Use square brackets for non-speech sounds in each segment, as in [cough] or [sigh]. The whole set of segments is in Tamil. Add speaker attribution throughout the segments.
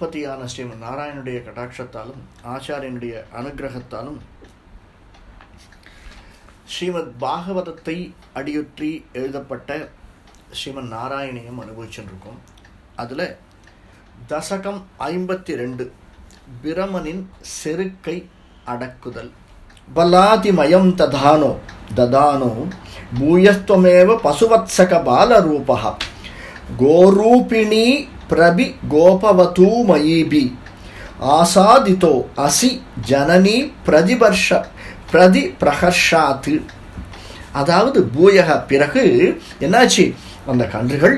Speaker 1: ஜெகத்பதியான ஸ்ரீமன் நாராயணனுடைய கடாட்சத்தாலும் ஆச்சாரியனுடைய அனுகிரகத்தாலும் ஸ்ரீமத் பாகவதத்தை அடியுற்றி எழுதப்பட்ட ஸ்ரீமன் நாராயணியம் அனுபவிச்சுருக்கோம். அதில் தசகம் ஐம்பத்தி ரெண்டு பிரமனின் செருக்கை அடக்குதல். பலாதிமயம் ததானோ ததானோ பூயஸ்துவமேவ பசுவத்சக பாலரூபா கோரூபிணி பிரபி கோபவதூ மயீபி ஆசாதித்தோ அசி ஜனனி பிரதிபர்ஷ பிரதி பிரகர்ஷாத்து அதாவது பூயக பிறகு என்னாச்சு அந்த கன்றுகள்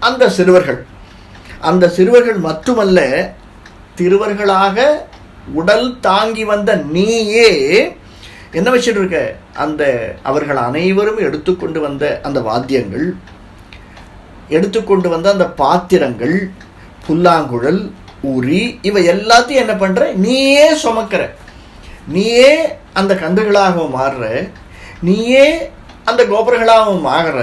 Speaker 1: அந்த சிறுவர்கள் அந்த சிறுவர்கள் மட்டுமல்ல திருவர்களாக உடல் தாங்கி வந்த நீயே என்ன வச்சுட்டு இருக்க அந்த அவர்கள் அனைவரும் எடுத்துக்கொண்டு வந்த அந்த வாத்தியங்கள் எடுத்துக்கொண்டு வந்த அந்த பாத்திரங்கள் புல்லாங்குழல் உரி இவை எல்லாத்தையும் என்ன பண்ற? நீயே சுமக்கிற. நீயே அந்த கன்றுகளாகவும் மாறுற. நீயே அந்த கோபுரங்களாகவும் மாறுற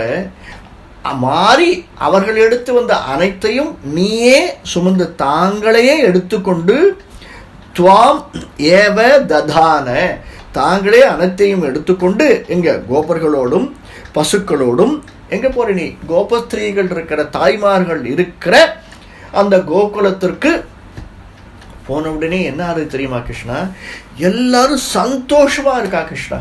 Speaker 1: மாறி அவர்கள் எடுத்து வந்த அனைத்தையும் நீயே சுமந்து தாங்களையே எடுத்துக்கொண்டு துவாம் ஏவ ததான. தாங்களே அனைத்தையும் எடுத்துக்கொண்டு எங்கள் கோபர்களோடும் பசுக்களோடும் எங்கே போகிற நீ? கோபஸ்திரீகள் இருக்கிற தாய்மார்கள் இருக்கிற அந்த கோகுலத்திற்கு போன உடனே என்ன ஆகுது தெரியுமா கிருஷ்ணா? எல்லாரும் சந்தோஷமாக இருக்கா கிருஷ்ணா?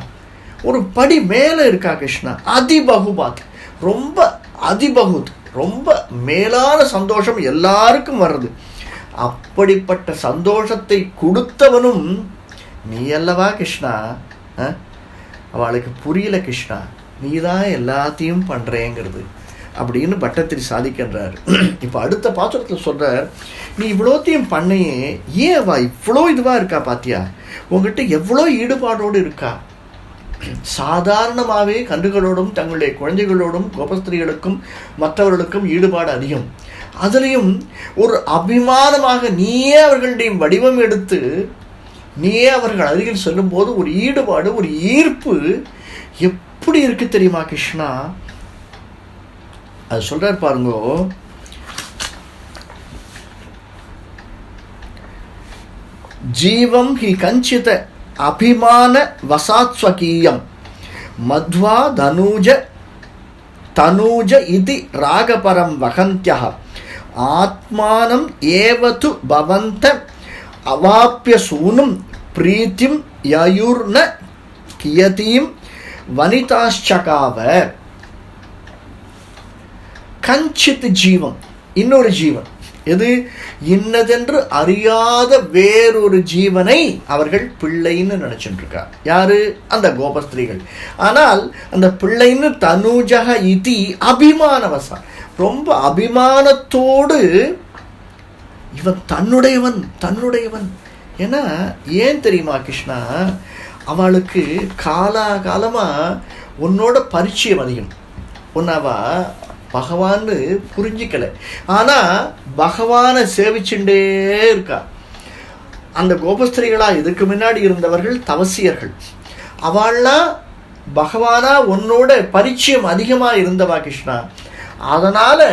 Speaker 1: ஒரு படி மேலே இருக்கா கிருஷ்ணா? அதிபகுபாத். ரொம்ப அதிபகுத். ரொம்ப மேலான சந்தோஷம் எல்லாருக்கும் வருது அப்படிப்பட்ட சந்தோஷத்தை கொடுத்தவனும் நீ அல்லவா கிருஷ்ணா? அவளுக்கு புரியல கிருஷ்ணா. நீ தான் எல்லாத்தையும் பண்ணுறேங்கிறது அப்படின்னு பட்டத்திரி சாதிக்கின்றார். [clears throat] இப்போ அடுத்த பாத்திரத்தில் சொல்கிறார் நீ இவ்வளோத்தையும் பண்ணையே ஏன் வா இவ்வளோ இதுவாக இருக்கா பாத்தியா? உங்ககிட்ட எவ்வளோ ஈடுபாடோடு இருக்கா? [clears throat] சாதாரணமாகவே கன்றுகளோடும் தங்களுடைய குழந்தைகளோடும் கோபஸ்திரிகளுக்கும் மற்றவர்களுக்கும் ஈடுபாடு அதிகம். அதுலேயும் ஒரு அபிமானமாக நீயே அவர்களுடைய வடிவம் எடுத்து நீயே அவர்கள் அருகில் செல்லும்போது ஒரு ஈடுபாடு ஒரு ஈர்ப்பு எப் எப்படி இருக்கு தெரியுமா கிருஷ்ணா? அது சொல்றார் பாருங்கோ. ஜீவம் ஹி கஞ்சித அபிமான வசாத்ஸ்வகீயம். மத்வா தனூஜ தனூஜ இது ராகபரம் வகந்திய. ஆத்மானம் ஏவது பவந்த அவாப்பிய சூனும் பிரீத்திம் யயுர்ன கியதீம் வனிதாஷ்சகாவ கஞ்சித் ஜீவம் இன்னொரு ஜீவன். எது? இன்னதென்று அறியாத வேறொரு ஜீவனை அவர்கள் பிள்ளைன்னு நினைச்சுட்டு இருக்கா யாரு? அந்த கோபஸ்திரீகள். ஆனால் அந்த பிள்ளைன்னு தனுஜக இதி அபிமானவசா ரொம்ப அபிமானத்தோடு இவன் தன்னுடையவன் தன்னுடையவன். ஏன்னா ஏன் தெரியுமா கிருஷ்ணா? அவளுக்கு காலாகாலமாக உன்னோட பரிச்சயம் அதிகம் உன்னவா பகவான்னு புரிஞ்சிக்கலை. ஆனால் பகவானை சேவிச்சுட்டே இருக்கா. அந்த கோபஸ்திரிகளாக இதுக்கு முன்னாடி இருந்தவர்கள் தவசியர்கள். அவள்லாம் பகவானா உன்னோட பரிச்சயம் அதிகமாக இருந்தவா கிருஷ்ணா. அதனால்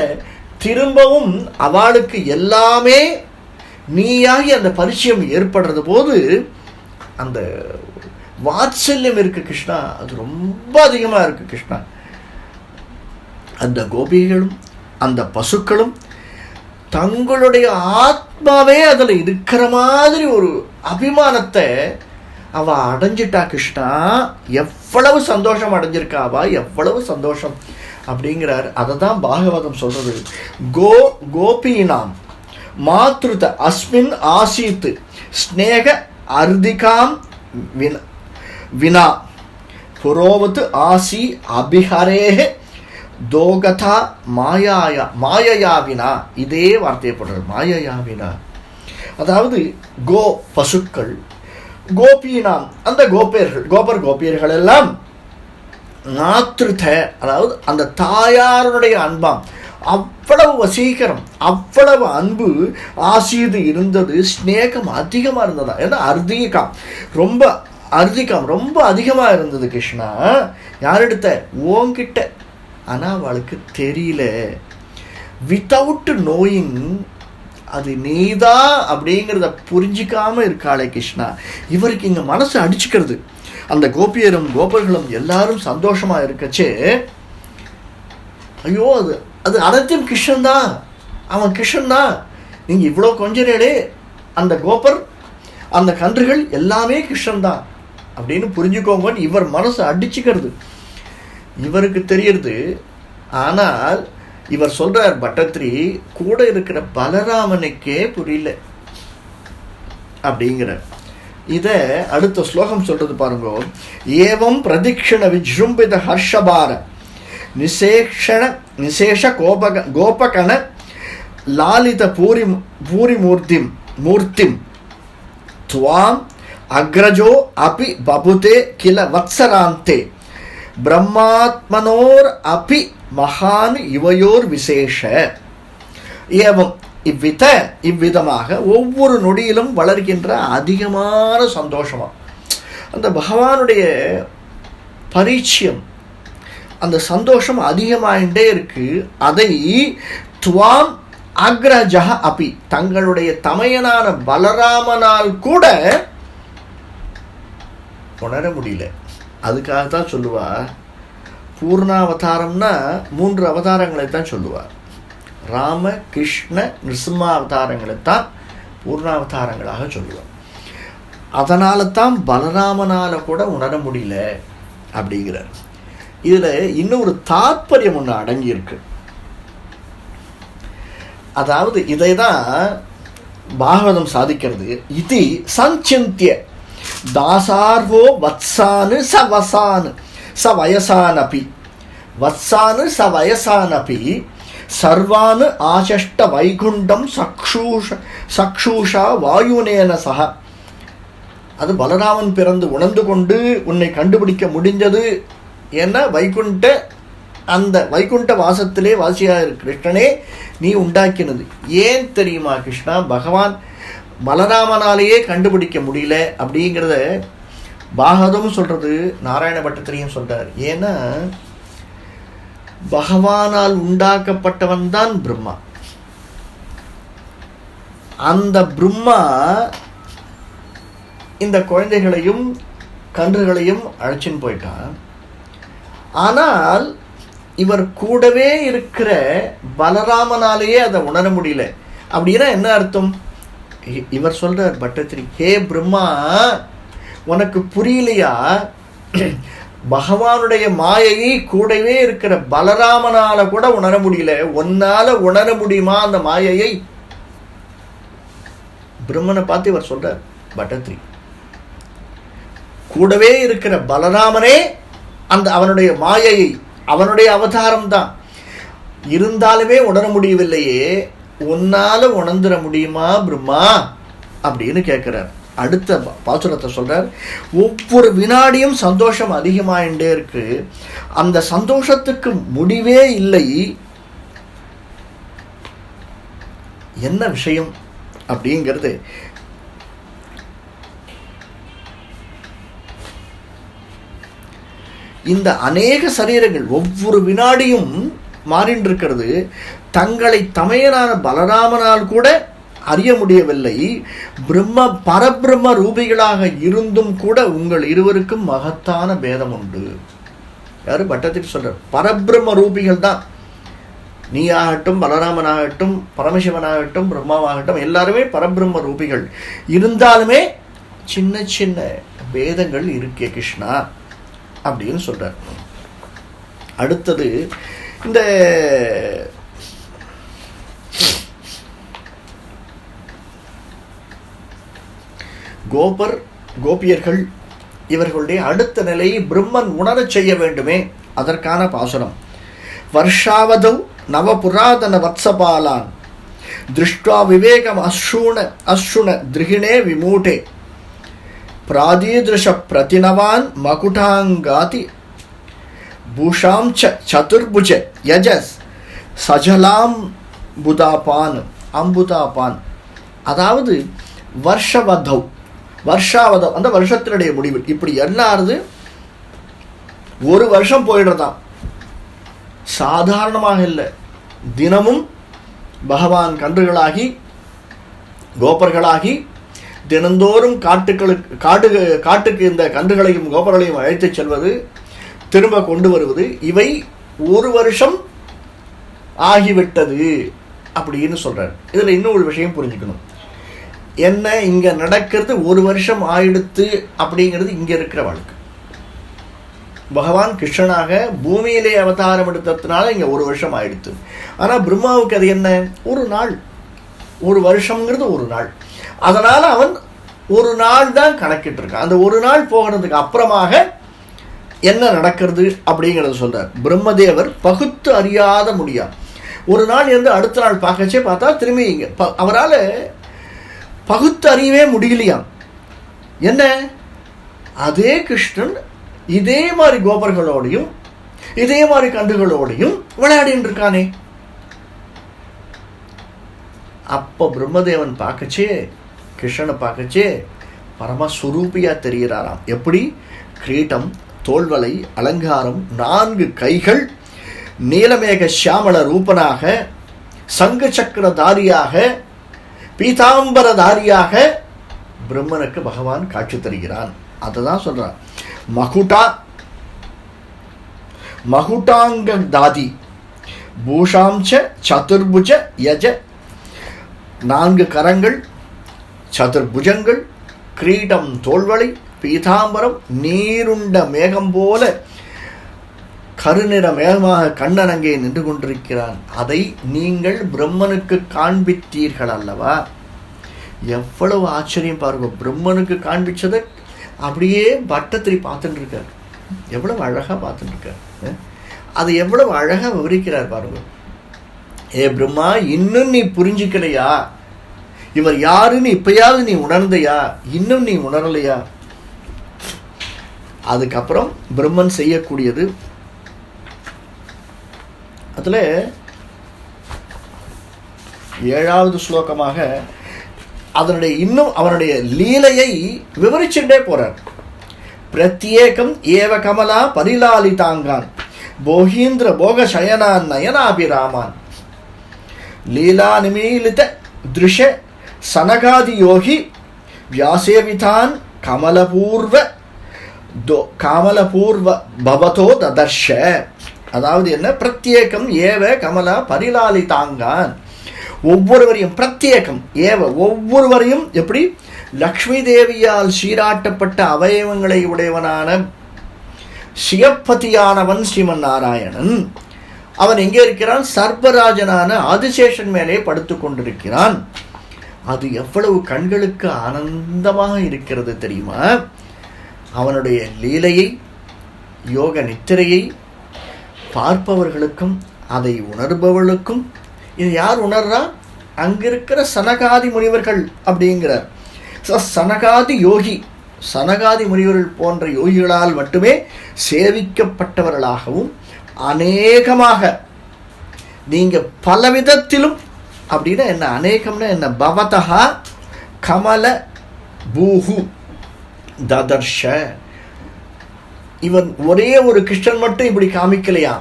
Speaker 1: திரும்பவும் அவளுக்கு எல்லாமே நீயாகி அந்த பரிச்சயம் ஏற்படுறது போது அந்த வாத்சல்யம் இருக்குது கிருஷ்ணா. அது ரொம்ப அதிகமாக இருக்குது கிருஷ்ணா. அந்த கோபிகளும் அந்த பசுக்களும் தங்களுடைய ஆத்மாவே அதில் இருக்கிற மாதிரி ஒரு அபிமானத்தை அவ அடைஞ்சிட்டா கிருஷ்ணா. எவ்வளவு சந்தோஷம் அடைஞ்சிருக்காவா எவ்வளவு சந்தோஷம் அப்படிங்கிறார். அதை தான் பாகவதம் சொல்கிறது கோ கோபீனாம் மாத்ருத அஸ்மின் ஆசீத்து ஸ்னேக அர்திகாம் வினா வினா புரோவத்து ஆசி அபிஹரேஹ தோகதா மாயாயா மாயையாவினா இதே வார்த்தையை போடுறது மாயையாவினா அதாவது கோ பசுக்கள் கோபினாம் அந்த கோபியர்கள் கோபர் கோபியர்கள் எல்லாம் நாத்திருத அதாவது அந்த தாயாருடைய அன்பாம் அவ்வளவு வசீகரம் அவ்வளவு அன்பு ஆசீது இருந்தது ஸ்நேகம் அதிகமாக இருந்ததா? ஏன்னா அர்த்திகம் ரொம்ப அர்த்திகம் ரொம்ப அதிகமாக இருந்தது கிருஷ்ணா. யாரெடுத்த ஓங்கிட்ட ஆனால் அவளுக்கு தெரியல. வித்தவுட் நோயிங் அது நீதான் அப்படிங்கிறத புரிஞ்சிக்காம இருக்காளே கிருஷ்ணா. இவருக்கு இங்கே மனசு அடிச்சுக்கிறது. அந்த கோபியரும் கோபர்களும் எல்லாரும் சந்தோஷமா இருக்கச்சே. ஐயோ அது அது அனைத்தும் கிருஷ்ணன் தான். அவன் கிருஷ்ணன் தான். நீங்க இவ்வளோ கொஞ்சரேடே அந்த கோபர் அந்த கன்றுகள் எல்லாமே கிருஷ்ணன் தான். அப்படின்னு புரிஞ்சுக்கோங்கன்னு இவர் மனசு அடிச்சுக்கிறது. இவருக்கு தெரியுது ஆனால் இவர் சொல்றார் பட்டத்ரி கூட இருக்கிற பலராமனுக்கே புரியல. அப்படிங்கிறார். இத அடுத்த ஸ்லோகம் சொல்றது பாருங்க. ஏவம் பிரதிக்ஷண விஜృంభిத ஹர்ஷபார நிசேஷண நிசேஷ கோபக கோபகண லாலித பூரி பூரி மூர்த்திம் மூர்த்திம் துவாம் அக்ரஜோ அபி பபுதே கில வத்சராந்தே பிரம்மாத்மனோர் அபி மகான் இவையோர் விசேஷ ஏவம் இவ்வித இவ்விதமாக ஒவ்வொரு நொடியிலும் வளர்கின்ற அதிகமான சந்தோஷமா. அந்த பகவானுடைய பரிச்சயம் அந்த சந்தோஷம் அதிகமாயிட்டே இருக்கு. அதை துவாம் அக்ரஜக அபி தங்களுடைய தமையனான பலராமனால் கூட உணர முடியல. அதுக்காக தான் சொல்லுவா பூர்ணாவதாரம்னா மூன்று அவதாரங்களை தான் சொல்லுவார் ராம கிருஷ்ண நிருசிம்ம அவதாரங்களை தான் பூர்ணாவதாரங்களாக சொல்லுவார் அதனால தான் பலராமனால் கூட உணர முடியல அப்படிங்கிறார். இதில் இன்னும் ஒரு தாற்பயம் ஒன்று அடங்கியிருக்கு. அதாவது இதை தான் பாகவதம் சாதிக்கிறது. இது சஞ்சிந்திய தாசார்வோ வத்சானு ச வசானு ச வயசானபி. வத்சானு ச வயசானபி சர்வானு ஆசஷ்ட வைகுண்டம் சக்ஷூஷ சக்ஷூஷா வாயுனேன சக அது பலராமன் பிறந்து உணர்ந்து கொண்டு உன்னை கண்டுபிடிக்க முடிஞ்சது என வைகுண்ட அந்த வைகுண்ட வாசத்திலே வாசியாக கிருஷ்ணனே நீ உண்டாக்கினது. ஏன் தெரியுமா கிருஷ்ணா? பகவான் பலராமனாலேயே கண்டுபிடிக்க முடியல அப்படிங்கிறத பாகவதமும் சொல்கிறது நாராயண பட்டத்திரியும் சொல்கிறார் ஏன்னா பகவானால் உண்டாக்கப்பட்டவன் தான் பிரம்மா. அந்த பிரம்மா இந்த குழந்தைகளையும் கன்றுகளையும் அழைச்சின்னு போயிட்டான். ஆனால் இவர் கூடவே இருக்கிற பலராமனாலேயே அதை உணர முடியல. அப்படின்னா என்ன அர்த்தம்? இவர் சொல்றார் பட்டத்திரி ஹே பிரம்மா உனக்கு புரியலையா? பகவானுடைய மாயையை கூடவே இருக்கிற பலராமனால கூட உணர முடியல. உன்னால உணர முடியுமா அந்த மாயையை? பிரம்மனை பார்த்து இவர் சொல்றார் பட்டத்ரி கூடவே இருக்கிற பலராமனே அந்த அவனுடைய மாயையை அவனுடைய அவதாரம் தான். இருந்தாலுமே உணர முடியவில்லையே. உன்னால உணர்ந்துட முடியுமா பிரம்மா? அப்படின்னு கேட்குறார் அடுத்த பாசுரத்தை சொல்கிறார் ஒவ்வொரு வினாடியும் சந்தோஷம் அதிகமாயிட்டே இருக்கு. அந்த சந்தோஷத்துக்கு முடிவே இல்லை. என்ன விஷயம்? அப்படிங்கிறது. இந்த அநேக சரீரங்கள் ஒவ்வொரு வினாடியும் மாறின்னு இருக்கிறது தங்களை தமையனான பலராமனால் கூட அறிய முடியவில்லை. பிரம்ம பரபிரம்ம ரூபிகளாக இருந்தும் கூட உங்கள் இருவருக்கும் மகத்தான பேதம் உண்டு யார் பட்டத்தில் சொல்கிறார் பரபிரம்ம ரூபிகள் தான். நீயாகட்டும் பலராமனாகட்டும் பரமசிவனாகட்டும் பிரம்மாவாகட்டும் எல்லாருமே பரபிரம்ம ரூபிகள். இருந்தாலுமே சின்ன சின்ன பேதங்கள் இருக்கே கிருஷ்ணா அப்படின்னு சொல்றார். அடுத்தது இந்த கோபர் கோபியர்கள் இவர்களுடைய அடுத்த நிலையை பிரம்மன் உணரச் செய்ய வேண்டுமே. அதற்கான பாசுரம். வருஷாவதௌ நவ புராதன வத்சபாலான். திருஷ்டா விவேகம் அஸ்ருண அஸ்ருண திருகிணே விமூட்டே பிராதீதிருஷ பிரதினவான் மகுடாங்காதி. பூஷாம் ச சதுர்புஜ யஜஸ். சஜலாம் புதாபான் அம்புதாபான். அதாவது வருஷவதவ் வருஷாவதம் அந்த வருஷத்தினுடைய முடிவு. இப்படி என்ன ஆறுது ஒரு வருஷம் போயிடுறதாம். சாதாரணமாக இல்லை. தினமும் பகவான் கன்றுகளாகி கோபர்களாகி தினந்தோறும் காட்டுகளுக்கு காட்டு காட்டுக்கு இந்த கன்றுகளையும் கோபர்களையும் அழைத்துச் செல்வது திரும்ப கொண்டு வருவது இவை ஒரு வருஷம் ஆகிவிட்டது அப்படின்னு சொல்கிறார் இதில் இன்னும் ஒரு விஷயம் புரிஞ்சுக்கணும். என்ன இங்க நடக்கிறது ஒரு வருஷம் ஆயிடுத்து அப்படிங்கிறது இங்க இருக்கிற வாழ்க்கை. பகவான் கிருஷ்ணனாக பூமியிலே அவதாரம் எடுத்ததுனால இங்க ஒரு வருஷம் ஆயிடுத்து. ஆனா பிரம்மாவுக்கு அது என்ன? ஒரு நாள். ஒரு வருஷம்ங்கிறது ஒரு நாள். அதனால அவன் ஒரு நாள் தான் கணக்கிட்டு இருக்கான் அந்த ஒரு நாள் போகிறதுக்கு அப்புறமாக என்ன நடக்கிறது அப்படிங்கிறத சொல்றார். பிரம்மதேவர் பகுத்து அறியாத முடியா ஒரு நாள் இருந்து அடுத்த நாள் பார்க்கச்சே பார்த்தா திரும்பி இங்கே ப- அவரால் பகுத்து அறியவே முடியலையாம். என்ன? அதே கிருஷ்ணன் இதே மாதிரி கோபர்களோடையும் இதே மாதிரி கண்டுகளோடையும் விளையாடின்னு இருக்கானே அப்போ பிரம்மதேவன் பார்க்கச்சே கிருஷ்ணனை பார்க்கச்சே பரமஸ்வரூபியா தெரிகிறாராம். எப்படி? கிரீட்டம் தோல்வலை அலங்காரம் நான்கு கைகள் நீலமேக சியாமள ரூபனாக சங்கு சக்கரதாரியாக பீதாம்பரதாரியாக பிரம்மனுக்கு பகவான் காட்சி தருகிறான். அதை தான் சொல்றான். மகுடா மகுடாங்க தாதி பூஷாம்ச சதுர்புஜ யஜ நான்கு கரங்கள் சதுர்புஜங்கள் கிரீடம் தோல்வளை பீதாம்பரம் நீருண்ட மேகம் போல கருநிற மேகமாக கண்ணன் அங்கே நின்று கொண்டிருக்கிறான். அதை நீங்கள் பிரம்மனுக்கு காண்பித்தீர்கள் அல்லவா? எவ்வளவு ஆச்சரியம் பாருங்க. பிரம்மனுக்கு காண்பிச்சதை அப்படியே பட்டத்திரி பார்த்துட்டு இருக்கார் எவ்வளவு அழகாக பார்த்துட்டு இருக்கார் அதை எவ்வளவு அழகாக விவரிக்கிறார் பாருங்க. ஏ பிரம்மா இன்னும் நீ புரிஞ்சுக்கலையா? இவர் யாருன்னு இப்பயாவது நீ உணர்ந்தையா? இன்னும் நீ உணரலையா? அதுக்கப்புறம் பிரம்மன் செய்யக்கூடியது அதில் ஏழாவது ஸ்லோகமாக அதனுடைய இன்னும் அவனுடைய லீலையை விவரிச்சுட்டே போகிறார் பிரத்யேகம் ஏவ கமலா பரிலாலிதாங்கான். போகீந்திர போக சயனான் நயனாபிராமான். லீலா நிமீலித திருஷ சனகாதி யோகி வியாசேவிதான் கமலபூர்வ தோ காமலபூர்வ பவதோ ததர்ஷ. அதாவது என்ன? பிரத்யேகம் ஏவ கமலா பரிலாலிதாங்கான் ஒவ்வொருவரையும் பிரத்யேகம் ஏவ ஒவ்வொருவரையும் எப்படி? லக்ஷ்மி தேவியால் சீராட்டப்பட்ட அவயவங்களை உடையவனான சிவப்பதியானவன் ஸ்ரீமன் நாராயணன் அவன் எங்கே இருக்கிறான்? சர்பராஜனான ஆதிசேஷன் மேலே படுத்து கொண்டிருக்கிறான். அது எவ்வளவு கண்களுக்கு ஆனந்தமாக இருக்கிறது தெரியுமா? அவனுடைய லீலையை யோக நித்திரையை பார்ப்பவர்களுக்கும் அதை உணர்பவர்களுக்கும் இது யார் உணர்றா? அங்கிருக்கிற சனகாதி முனிவர்கள் அப்படிங்கிறார். சனகாதி யோகி சனகாதி முனிவர்கள் போன்ற யோகிகளால் மட்டுமே சேவிக்கப்பட்டவர்களாகவும் அநேகமாக நீங்கள் பல விதத்திலும் அப்படின்னா என்ன அநேகம்னா என்ன? பவதா கமல பூஹு ததர்ஷ இவன் ஒரே ஒரு கிருஷ்ணன் மட்டும் இப்படி காமிக்கலையா?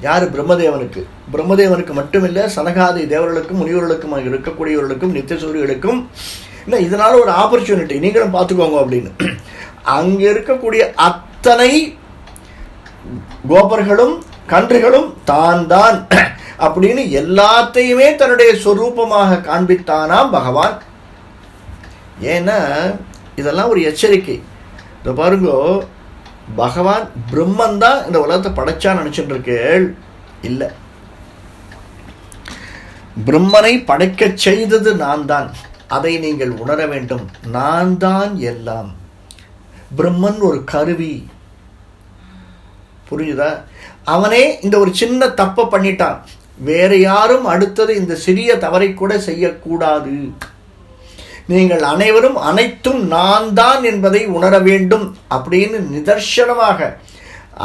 Speaker 1: யாரு? பிரம்மதேவனுக்கு. பிரம்மதேவனுக்கு மட்டுமில்லை சனகாதி தேவர்களுக்கும் முனிவர்களுக்கும் இருக்கக்கூடியவர்களுக்கும் நித்தியசூரிகளுக்கும் இல்லை இதனால ஒரு ஆப்பர்ச்சுனிட்டி நீங்களும் பார்த்துக்கோங்க அப்படின்னு. அங்க இருக்கக்கூடிய அத்தனை கோபர்களும் கன்றுகளும் தான் தான் அப்படின்னு எல்லாத்தையுமே தன்னுடைய சொரூபமாக காண்பித்தானாம் பகவான். ஏன்னா இதெல்லாம் ஒரு எச்சரிக்கை. இதை பாருங்க பகவான் பிரம்மன் தான் இந்த உலகத்தை படைச்சான்னு நினச்சிட்டுருக்கேள் இல்லை. பிரம்மனை படைக்கச் செய்தது நான் தான் அதை நீங்கள் உணர வேண்டும். நான் தான் எல்லாம். பிரம்மன் ஒரு கருவி. புரியுதா? அவனே இந்த ஒரு சின்ன தப்பை பண்ணிட்டான். வேற யாரும் அடுத்தது இந்த சிறிய தவறை கூட செய்யக்கூடாது. நீங்கள் அனைவரும் அனைத்தும் நான் தான் என்பதை உணர வேண்டும் அப்படின்னு நிதர்சனமாக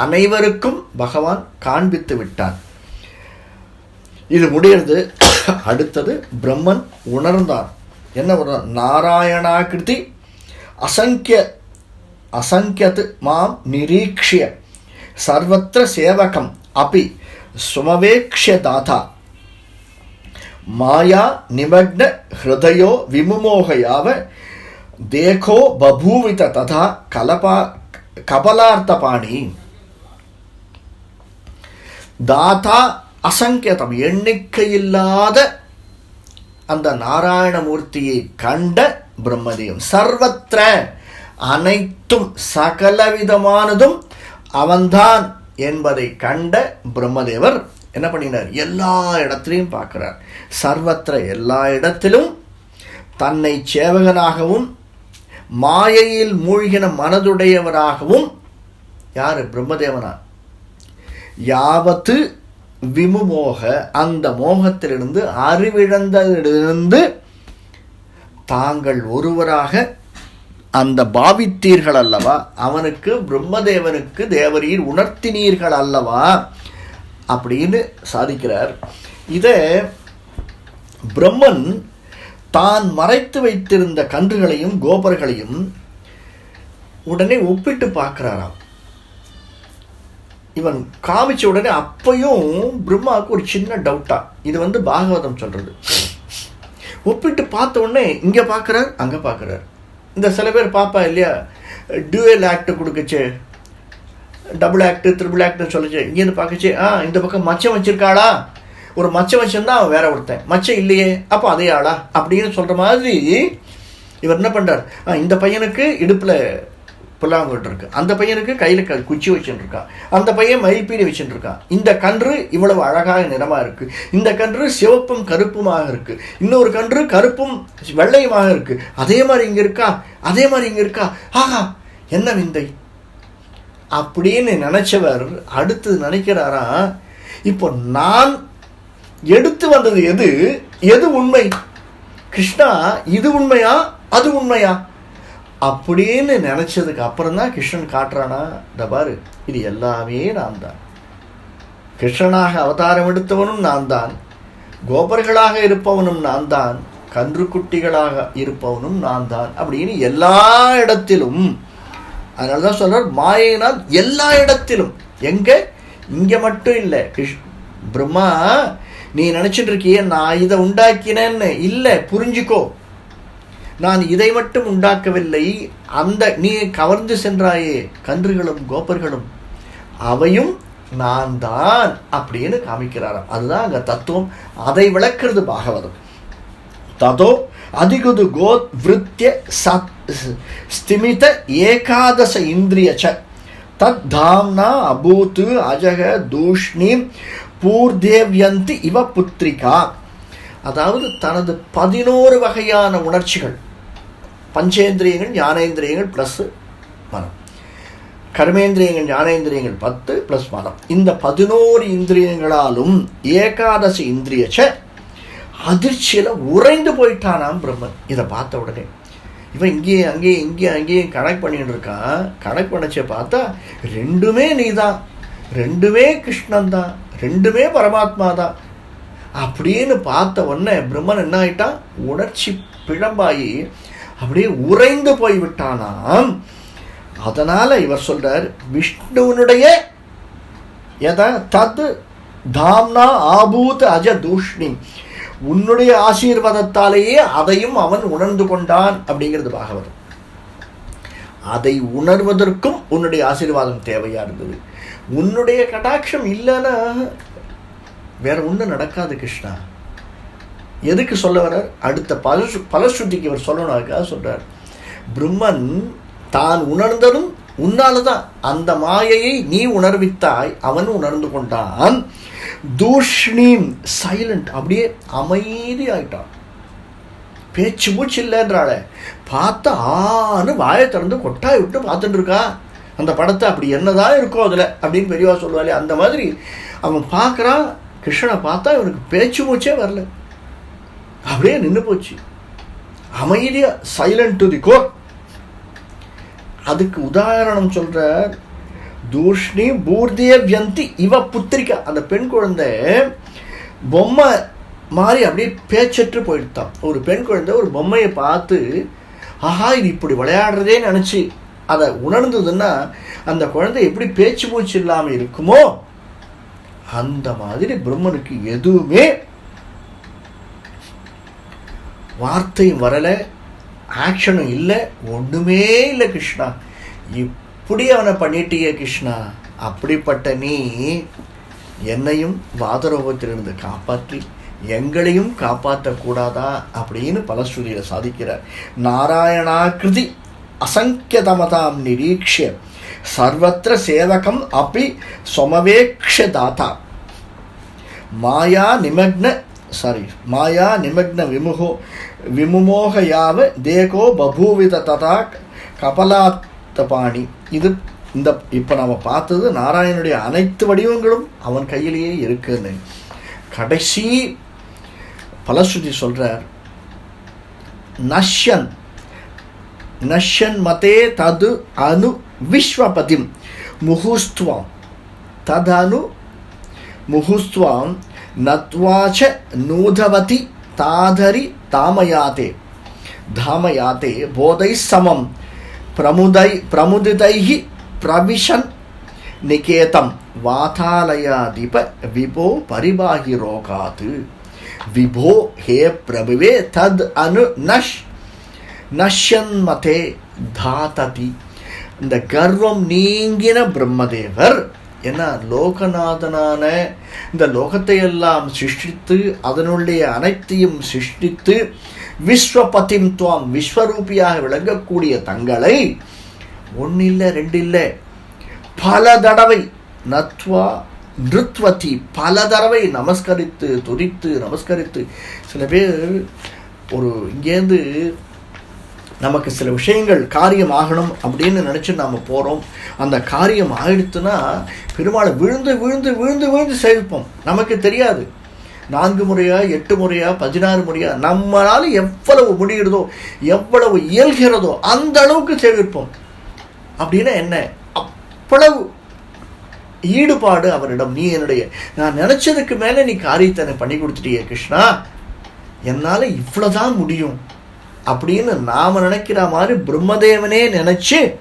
Speaker 1: அனைவருக்கும் பகவான் காண்பித்து விட்டான் இது முடியறது. அடுத்தது பிரம்மன் உணர்ந்தான் என்ன உணர்ந்தார்? நாராயணாகிருதி அசங்கிய அசங்கியது மாம் நிரீக்ஷிய. சர்வத்திர சேவகம் அப்பி சுமவேக்ஷ தாதா மாயா நிமக்ன ஹிருதயோ விமுமோகையாவ தேகோ பபூவித ததா கலபா கபலார்த்தபாணி. தாத்தா அசங்கியதம் எண்ணிக்கையில்லாத அந்த நாராயணமூர்த்தியை கண்ட பிரம்மதேவம் சர்வத்திர அனைத்தும் சகலவிதமானதும் அவன்தான் என்பதை கண்ட பிரம்மதேவர் என்ன பண்ணினார்? எல்லா இடத்திலையும் பார்க்குறார். சர்வத்திர எல்லா இடத்திலும் தன்னை சேவகனாகவும் மாயையில் மூழ்கின மனதுடையவராகவும் யார்? பிரம்மதேவனா? யாவத்து விமுமோக அந்த மோகத்திலிருந்து அறிவிழந்ததிலிருந்து தாங்கள் ஒருவராக அந்த பாவித்தீர்கள் அல்லவா அவனுக்கு பிரம்மதேவனுக்கு தேவரீர் உணர்த்தினீர்கள் அல்லவா அப்படின்னு சாதிக்கிறார். இதை பிரம்மன் தான் மறைத்து வைத்திருந்த கன்றுகளையும் கோபர்களையும் உடனே ஒப்பிட்டு பார்க்கிறாராம். இவன் காமிச்ச உடனே அப்பையும் பிரம்மாவுக்கு ஒரு சின்ன டவுட்டா. இது வந்து பாகவதம் சொல்றது. ஒப்பிட்டு பார்த்த உடனே இங்க பார்க்குறார் அங்க பார்க்குறார். இந்த சில பேர் பாப்பா இல்லையா? டியூயல் ஆக்ட் கொடுக்குச்சு. டபுள் ஆக்ட் த்ரிபிள் ஆக்ட்னு சொல்லிச்சு. இங்கேருந்து பார்க்கச்சு ஆ இந்த பக்கம் மச்சம் வச்சிருக்காளா? ஒரு மச்சம் வச்சிருந்தா அவன் வேற ஒருத்தன். மச்சம் இல்லையே அப்போ அதே ஆளா? அப்படின்னு சொல்கிற மாதிரி இவர் என்ன பண்ணுறார் ஆ இந்த பையனுக்கு இடுப்பில் புல்லாங்குழல் இருக்கு. அந்த பையனுக்கு கையில் க- குச்சி வச்சுட்டுருக்கான் அந்த பையன் மயில்பீலி வச்சுட்டுருக்கான் இந்த கன்று இவ்வளவு அழகாக நிறமாக இருக்குது இந்த கன்று சிவப்பும் கருப்புமாக இருக்குது இன்னொரு கன்று கருப்பும் வெள்ளையுமாக இருக்குது அதே மாதிரி இங்கே இருக்கா? அதே மாதிரி இங்கே இருக்கா? ஆஹா என்ன விந்தை? அப்படின்னு நினச்சவர் அடுத்து நினைக்கிறாரா இப்போ நான் எடுத்து வந்தது எது? எது உண்மை? கிருஷ்ணா இது உண்மையா? அது உண்மையா? அப்படின்னு நினச்சதுக்கு அப்புறம் தான் கிருஷ்ணன் காட்டுறானா இந்த பாரு இது எல்லாமே நான் தான். கிருஷ்ணனாக அவதாரம் எடுத்தவனும் நான் தான். கோபர்களாக இருப்பவனும் நான் தான். கன்றுக்குட்டிகளாக இருப்பவனும் நான் தான். அப்படின்னு எல்லா இடத்திலும் அதனால தான் சொல்கிறார் மாயினால் எல்லா இடத்திலும். எங்கே? இங்கே மட்டும் இல்லை. கிருஷ் பிரம்மா நீ நினச்சிட்டு இருக்கியே நான் இதை உண்டாக்கினேன்னு. இல்லை புரிஞ்சுக்கோ. நான் இதை மட்டும் உண்டாக்கவில்லை. அந்த நீ கவர்ந்து சென்றாயே கன்றுகளும் கோபர்களும் அவையும் நான் தான் அப்படின்னு காமிக்கிறாராம். அதுதான் அங்கே தத்துவம். அதை விளக்குறது பாகவதம். ததோ அதிகுது கோத் விருத்திய சத் ஸ்திமித ஏகாதச இந்திரிய ச. தத் தாம்னா அபூத்து அஜக தூஷ்ணி பூர்தேவ்யந்தி இவ புத்திரிகா. அதாவது தனது பதினோரு வகையான உணர்ச்சிகள். பஞ்சேந்திரியங்கள் ஞானேந்திரியங்கள் ப்ளஸ் மனம். கர்மேந்திரியங்கள் ஞானேந்திரியங்கள் பத்து ப்ளஸ் மனம். இந்த பதினோரு இந்திரியங்களாலும் ஏகாதசி இந்திரியச்ச அதிர்ச்சியில் உறைந்து போயிட்டானாம் பிரம்மன். இதை பார்த்த உடனே இவன் இங்கேயும் அங்கேயும் இங்கேயும் அங்கேயும் கனெக்ட் பண்ணிட்டு இருக்கான் கனெக்ட் பண்ணச்ச பார்த்தா ரெண்டுமே நீதான். ரெண்டுமே கிருஷ்ணன் தான் ரெண்டுமே பரமாத்மா தான் அப்படின்னு பார்த்த உடனே பிரம்மன் என்ன ஆயிட்டான்? உணர்ச்சி பிழம்பாயி அப்படியே உறைந்து போய் விட்டானாம். அதனால் இவர் சொல்கிறார் விஷ்ணுவனுடைய எத? தத் தாம்னா ஆபூத் அஜ தூஷ்ணி. உன்னுடைய ஆசீர்வாதத்தாலேயே அதையும் அவன் உணர்ந்து கொண்டான் அப்படிங்கிறது பாகவதம். அதை உணர்வதற்கும் உன்னுடைய ஆசீர்வாதம் தேவையா இருந்தது. உன்னுடைய கடாட்சம் இல்லைன்னா வேற ஒன்றும் நடக்காது கிருஷ்ணா. எதுக்கு சொல்ல வர்றார்? அடுத்த பல பலஸ்ருதிக்கு இவர் சொல்லணும்னாக்கா சொல்றார். பிரம்மன் தான் உணர்ந்ததும் உன்னால தான் அந்த மாயையை நீ உணர்வித்தாய் அவன் உணர்ந்து கொண்டான். தூஷ்ணீம் சைலண்ட் அப்படியே அமைதி ஆகிட்டான் பேச்சு மூச்சு இல்லைன்றாள. பார்த்தா ஆன்னு வாயை திறந்து கொட்டாய் விட்டு பார்த்துட்டு இருக்கா. அந்த படத்தை அப்படி என்னதான் இருக்கும் அதில் அப்படின்னு பெரியவா சொல்லுவாளே அந்த மாதிரி அவன் பார்க்குறான் கிருஷ்ணனை பார்த்தா இவனுக்கு பேச்சு மூச்சே வரல. அப்படியே நின்று போச்சு. அமைதியாக சைலண்ட் டு தி கோர் அதுக்கு உதாரணம் சொல்கிற தூஷ்ணி பூர்திய வியந்தி இவ புத்திரிக்கா. அந்த பெண் குழந்தை பொம்மை மாதிரி அப்படியே பேச்சற்று போயிடுத்தான் ஒரு பெண் குழந்தை ஒரு பொம்மையை பார்த்து ஆஹா இது இப்படி விளையாடுறதே நினச்சி அதை உணர்ந்ததுன்னா அந்த குழந்தை எப்படி பேச்சு பூச்சு இல்லாமல் இருக்குமோ? அந்த மாதிரி பிரம்மனுக்கு எதுவுமே வார்த்தையும் வரலை ஆக்ஷனும் இல்லை ஒன்றுமே இல்லை கிருஷ்ணா. இப் அவனை பண்ணிட்டிய கிருஷ்ணா. அப்படிப்பட்ட நீ என்னையும் வாதரோகத்திலிருந்து காப்பாற்றி எங்களையும் காப்பாற்றக்கூடாதா அப்படின்னு பலஸ்ருதியில் சாதிக்கிறார். நாராயணாகிருதி அசங்கியதமதாம் நிரீக்ஷ சர்வத்திர சேவகம் அப்படி சொமவேக்ஷ தாத்தா. மாயா நிமக்ன சாரி மாயா நிமக்ன விமுகோ விமுமோகயாவ தேகோ பபூவித ததா கபலாத் கபலாத்தபாணி இது இந்த இப்போ நம்ம பார்த்தது நாராயணனுடைய அனைத்து வடிவங்களும் அவன் கையிலேயே இருக்குன்னு. கடைசி பலஸ்ருதி சொல்கிறார் நஷ்யன் நஷ்யன் மதே தது அனு விஸ்வபதிம் முகுஸ்துவம். ததனு முகுஸ்துவம் நத்வாச்ச நூதவதி தாதரி தாமயாதே. தாமயாதே போதை சமம். பிரமுதை பிரமுதிதைः பிரவிஷன் நிகேதம் வாதாலயாதிப விபோ பரிபாகி ரோகாது விபோ ஹே பிரபுவே தத் அனு நஷ் நஷ்யன்மதே தாததி இந்த கர்வம் நீங்கின பிரம்மதேவர் என்ன லோகநாதனான இந்த லோகத்தை எல்லாம் சிருஷ்டித்து அதனுடைய அனைத்தையும் சிருஷ்டித்து விஸ்வபதிம் துவாம் விஸ்வரூபியாக விளங்கக்கூடிய தங்களை ஒன்னில்லை ரெண்டு இல்லை பல தடவை நத்வா நிருத்வதி பல தடவை நமஸ்கரித்து துதித்து நமஸ்கரித்து சில பேர் ஒரு இங்கேருந்து நமக்கு சில விஷயங்கள் காரியம் ஆகணும் அப்படின்னு நினச்சி நாம் போகிறோம் அந்த காரியம் ஆயிடுத்துன்னா பெருமாளை விழுந்து விழுந்து விழுந்து விழுந்து சேவிப்போம். நமக்கு தெரியாது. நான்கு முறையா எட்டு முறையா பதினாறு முறையா நம்மளால் எவ்வளவு முடிகிறதோ எவ்வளவு இயல்கிறதோ அந்த அளவுக்கு சேவிப்போம். அப்படின்னா என்ன? அவ்வளவு ஈடுபாடு அவரிடம். நீ என்னுடைய நான் நினச்சதுக்கு மேலே நீ காரியத்தை எனக்கு பண்ணி கொடுத்துட்டியே கிருஷ்ணா. என்னால் இவ்வளோதான் முடியும். அப்படின்னு நாம் நினைக்கிற மாதிரி பிரம்மதேவனே நினச்சி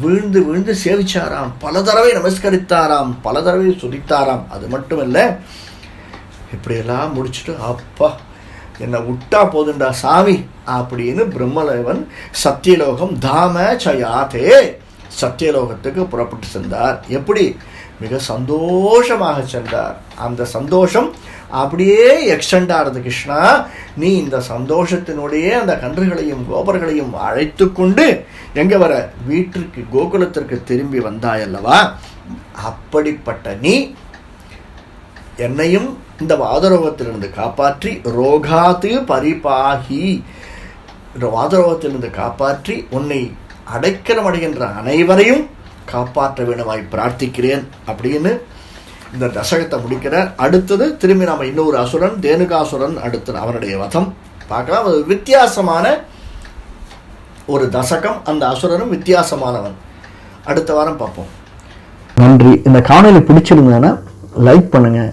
Speaker 1: விழுந்து விழுந்து சேவிச்சாராம். பல தடவை நமஸ்கரித்தாராம். பல தடவை சுதித்தாராம். அது மட்டும் இல்லை இப்படியெல்லாம் முடிச்சுட்டு அப்பா என்னை விட்டா போதுண்டா சாமி அப்படின்னு பிரம்மலேவன் சத்தியலோகம் தாம சயாதே. சத்தியலோகத்துக்கு புறப்பட்டு சென்றார். எப்படி? மிக சந்தோஷமாக சென்றார். அந்த சந்தோஷம் அப்படியே எக்ஸ்டெண்ட் ஆகிறது கிருஷ்ணா. நீ இந்த சந்தோஷத்தினுடைய அந்த கன்றுகளையும் கோபர்களையும் அழைத்து கொண்டு எங்கே வர? வீட்டிற்கு கோகுலத்திற்கு திரும்பி வந்தாயல்லவா? அப்படிப்பட்ட நீ என்னையும் இந்த வாதரோகத்திலிருந்து காப்பாற்றி ரோகாத்து பரிபாகி. வாதரோகத்திலிருந்து காப்பாற்றி உன்னை அடைக்கலம் அடைகின்ற அனைவரையும் காப்பாற்ற வேண்டுமாய் பிரார்த்திக்கிறேன் அப்படின்னு இந்த தசகத்தை முடிக்கிறார் அடுத்தது திரும்பி நாம் இன்னொரு அசுரன் தேனுகாசுரன் அடுத்த அவனுடைய வதம். பார்க்கலாம் அது வித்தியாசமான ஒரு தசகம். அந்த அசுரனும் வித்தியாசமானவன். அடுத்த வாரம் பார்ப்போம்.
Speaker 2: நன்றி. இந்த காணொலி பிடிச்சிருந்தேன்னா லைக் பண்ணுங்கள்